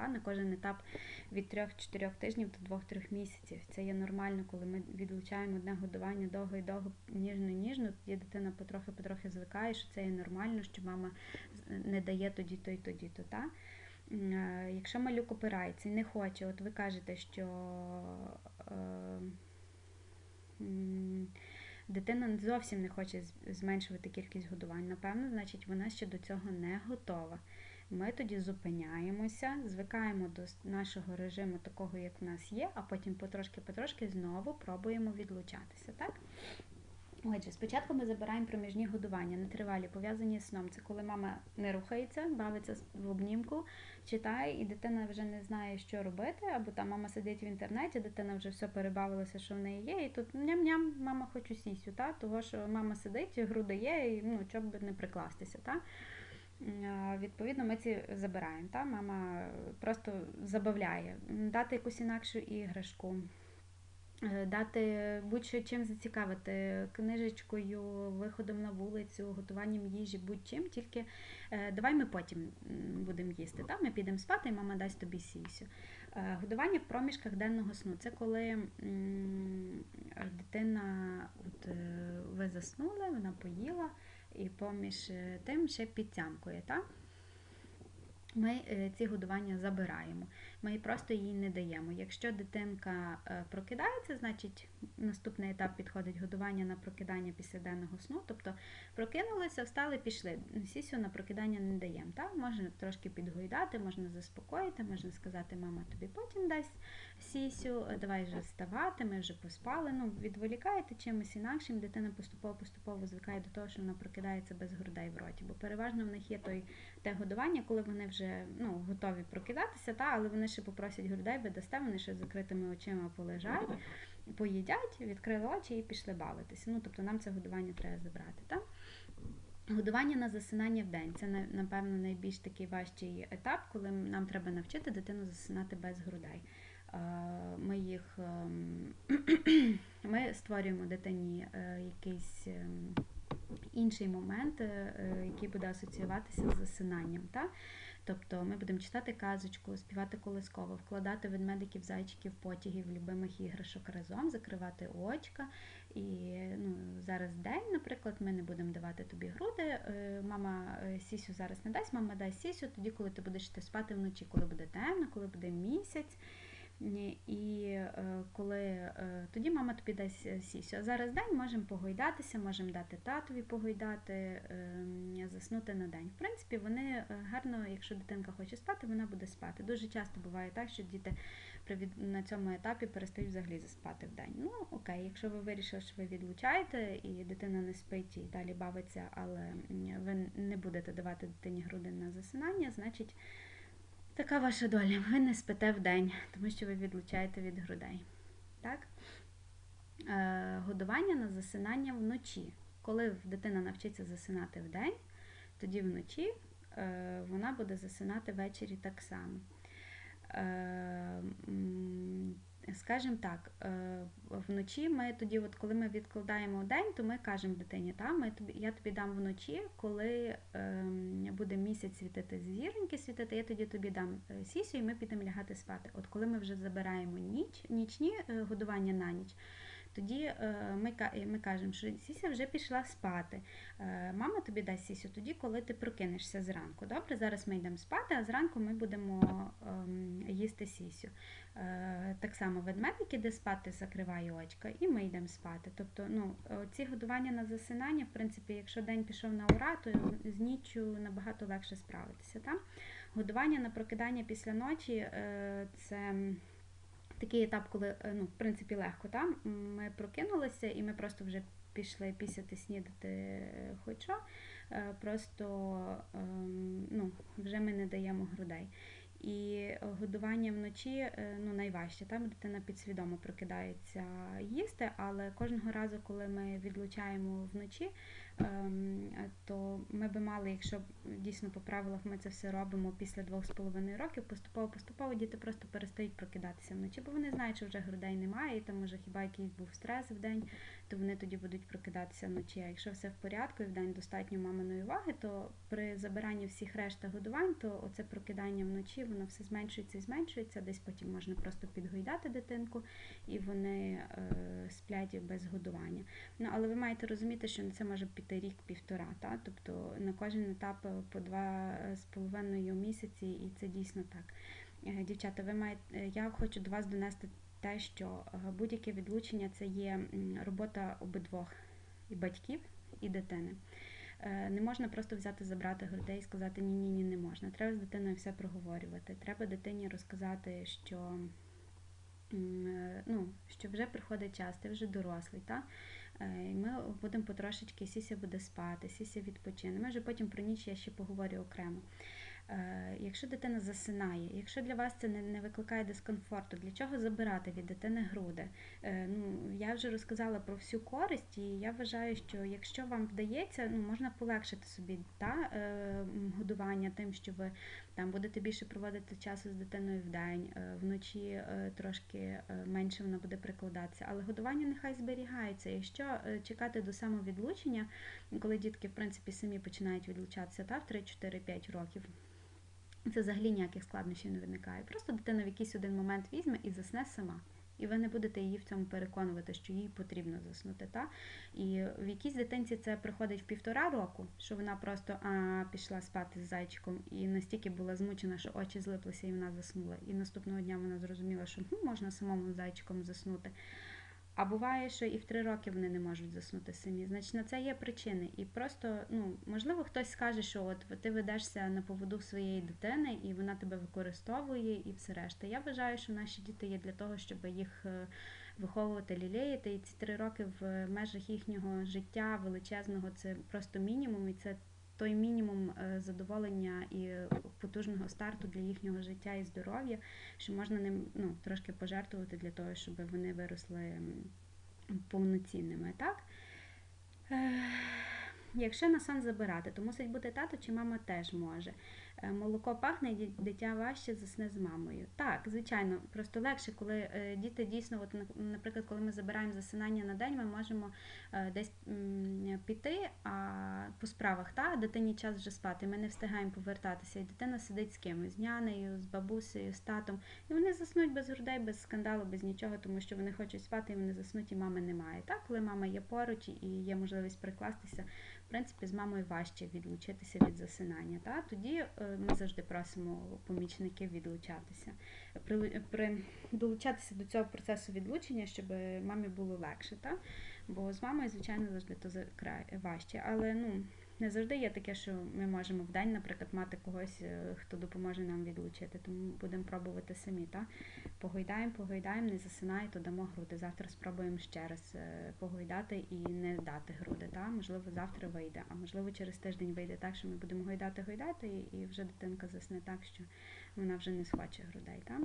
Та? На кожен етап від 3-4 тижнів до 2-3 місяців. Це є нормально, коли ми відлучаємо одне годування довго і довго, ніжно-ніжно, тоді дитина потрохи-потрохи звикає, що це є нормально, що мама не дає тоді-то і тоді-то. Та? Е, якщо малюк опирається і не хоче, от ви кажете, що е, дитина зовсім не хоче зменшувати кількість годувань, напевно, значить вона ще до цього не готова. Ми тоді зупиняємося, звикаємо до нашого режиму, такого, як в нас є, а потім потрошки-потрошки знову пробуємо відлучатися. так? Отже, спочатку ми забираємо проміжні годування, нетривалі, пов'язані з сном. Це коли мама не рухається, бавиться в обнімку, читає, і дитина вже не знає, що робити, або там мама сидить в інтернеті, дитина вже все перебавилася, що в неї є, і тут ням-ням, мама хочу сісю, та? того що мама сидить, груди є, і ну, щоб не прикластися. Та? Відповідно, ми ці забираємо. Та? Мама просто забавляє, дати якусь інакшу іграшку. Е, дати будь-що чим зацікавити книжечкою, виходом на вулицю, готуванням їжі, будь-чим, тільки е, давай ми потім будемо їсти. Так? Ми підемо спати, і мама дасть тобі сісю. Е, годування в проміжках денного сну це коли дитина, от ви заснули, вона поїла, і поміж тим ще підтямкує. Так? Ми е, ці годування забираємо, ми просто їй не даємо. Якщо дитинка е, прокидається, значить наступний етап підходить годування на прокидання після денного сну. Тобто прокинулися, встали, пішли. Сісю на прокидання не даємо. Так? Можна трошки підгойдати, можна заспокоїти, можна сказати, мама тобі потім дасть сісю, давай вже вставати, ми вже поспали. Ну, Відволікаєте чимось інакшим, дитина поступово-поступово звикає до того, що вона прокидається без грудей в роті. Бо переважно в них є той те годування, коли вони вже ну, готові прокидатися, та, але вони ще попросять грудей, ви дасте, вони ще з закритими очима полежать, поїдять, відкрили очі і пішли бавитися. Ну, Тобто нам це годування треба забрати. Та? Годування на засинання в день це, напевно, найбільш такий важчий етап, коли нам треба навчити дитину засинати без грудей. Ми їх ем, ми створюємо дитині е, якийсь ем, інший момент, е, який буде асоціюватися з засинанням. Та? Тобто ми будемо читати казочку, співати колисково, вкладати ведмедиків, зайчиків, потягів, любимих іграшок разом, закривати очка. І ну, зараз день, наприклад, ми не будемо давати тобі груди. Е, мама сісю зараз не дасть, мама дасть сісю тоді, коли ти будеш спати вночі, коли буде темно, коли буде місяць. І е, коли е, тоді мама тобі дасть е, сісю. А зараз день можемо погойдатися, можемо дати татові погойдати, заснути на день. В принципі, вони гарно, якщо дитинка хоче спати, вона буде спати. Дуже часто буває так, що діти на цьому етапі перестають взагалі заспати в день. Ну, окей, якщо ви вирішили, що ви відлучаєте і дитина не спить і далі бавиться, але ви не будете давати дитині груди на засинання, значить. Така ваша доля. Ви не спите в день, тому що ви відлучаєте від грудей. Так? Е, Годування на засинання вночі. Коли дитина навчиться засинати в день, тоді вночі е, вона буде засинати ввечері так само. Е, Скажімо так, е, вночі ми тоді, от коли ми відкладаємо день, то ми кажемо дитині, та, ми тобі, я тобі дам вночі, коли ем, буде місяць світити, зіроньки світити, я тоді тобі дам сісію сісю і ми підемо лягати спати. От коли ми вже забираємо ніч, нічні е, годування на ніч, тоді е, ми кажемо, що Сіся вже пішла спати. Е, мама тобі дасть Сісю тоді, коли ти прокинешся зранку. Добре, зараз ми йдемо спати, а зранку ми будемо ем, їсти Сісю. Е, так само ведмедик іде спати, закриває очка, і ми йдемо спати. Тобто, ну, ці годування на засинання, в принципі, якщо день пішов на ура, то з ніччю набагато легше справитися. Так? Годування на прокидання після ночі це такий етап, коли е, ну, в принципі легко. Та? Ми прокинулися і ми просто вже пішли пісяти, снідати е, хоч що, е, просто ем, ну, вже ми не даємо грудей. І годування вночі ну, найважче. Там дитина підсвідомо прокидається їсти, але кожного разу, коли ми відлучаємо вночі, ем, ми би мали, якщо дійсно по правилах ми це все робимо після двох з половиною років, поступово поступово діти просто перестають прокидатися вночі, бо вони знають, що вже грудей немає, і там може хіба якийсь був стрес в день, то вони тоді будуть прокидатися вночі. А якщо все в порядку і в день достатньо маминої уваги, то при забиранні всіх решта годувань, то оце прокидання вночі воно все зменшується і зменшується. Десь потім можна просто підгойдати дитинку, і вони е, сплять без годування. Ну але ви маєте розуміти, що на це може піти рік-півтора. Та? Тобто на кожен етап е, по два з половиною місяці, і це дійсно так. Е, Дівчата, ви маєте, е, я хочу до вас донести те, що е, будь-яке відлучення це є робота обидвох і батьків, і дитини. Е, Не можна просто взяти, забрати грудей і сказати ні, ні, ні, не можна. Треба з дитиною все проговорювати. Треба дитині розказати, що, е, ну, що вже приходить час, ти вже дорослий. Та? Е, ми будемо потрошечки, сіся буде спати, сіся відпочине. Ми вже потім про ніч я ще поговорю окремо. Е, Якщо дитина засинає, якщо для вас це не, викликає дискомфорту, для чого забирати від дитини груди? Е, Ну, я вже розказала про всю користь, і я вважаю, що якщо вам вдається, ну можна полегшити собі та, е, годування тим, що ви там будете більше проводити часу з дитиною в день, вночі трошки менше вона буде прикладатися, але годування нехай зберігається. Якщо чекати до самовідлучення, коли дітки в принципі самі починають відлучатися та, в 3-4-5 років. Це взагалі ніяких складнощів не виникає. Просто дитина в якийсь один момент візьме і засне сама. І ви не будете її в цьому переконувати, що їй потрібно заснути. Та? І в якійсь дитинці це приходить в півтора року, що вона просто а, пішла спати з зайчиком і настільки була змучена, що очі злиплися і вона заснула. І наступного дня вона зрозуміла, що можна самому зайчиком заснути. А буває, що і в три роки вони не можуть заснути самі. Значить, на це є причини. І просто, ну, можливо, хтось скаже, що от ти ведешся на поводу своєї дитини, і вона тебе використовує, і все решта. Я вважаю, що наші діти є для того, щоб їх е, виховувати, лілеяти. І ці три роки в межах їхнього життя величезного це просто мінімум, і це той мінімум е, задоволення і потужного старту для їхнього життя і здоров'я, що можна ним ну, трошки пожертвувати для того, щоб вони виросли повноцінними. Так? Якщо на сон забирати, то мусить бути тато чи мама теж може. Е, Молоко пахне, дитя важче засне з мамою. Так, звичайно, просто легше, коли е, діти дійсно, от, наприклад, коли ми забираємо засинання на день, ми можемо е, десь піти а, по справах, та дитині час вже спати. Ми не встигаємо повертатися, і дитина сидить з кимось, з нянею, з бабусею, з татом. І вони заснуть без грудей, без скандалу, без нічого, тому що вони хочуть спати, і вони заснуть, і мами немає. Так, коли мама є поруч і є можливість прикластися, принципі, з мамою важче відлучитися від засинання. Та? Тоді е, ми завжди просимо помічників відлучатися, при, при, долучатися до цього процесу відлучення, щоб мамі було легше. Та? Бо з мамою, звичайно, завжди то важче. Але ну, не завжди є таке, що ми можемо в день, наприклад, мати когось, е, хто допоможе нам відлучити. Тому будемо пробувати самі. Та? Погойдаємо, погойдаємо, не засинає, то дамо груди. Завтра спробуємо ще раз е, погойдати і не дати груди. Та? Можливо, завтра вийде, а можливо, через тиждень вийде так, що ми будемо гойдати, гойдати, і, вже дитинка засне так, що вона вже не схоче грудей. Та?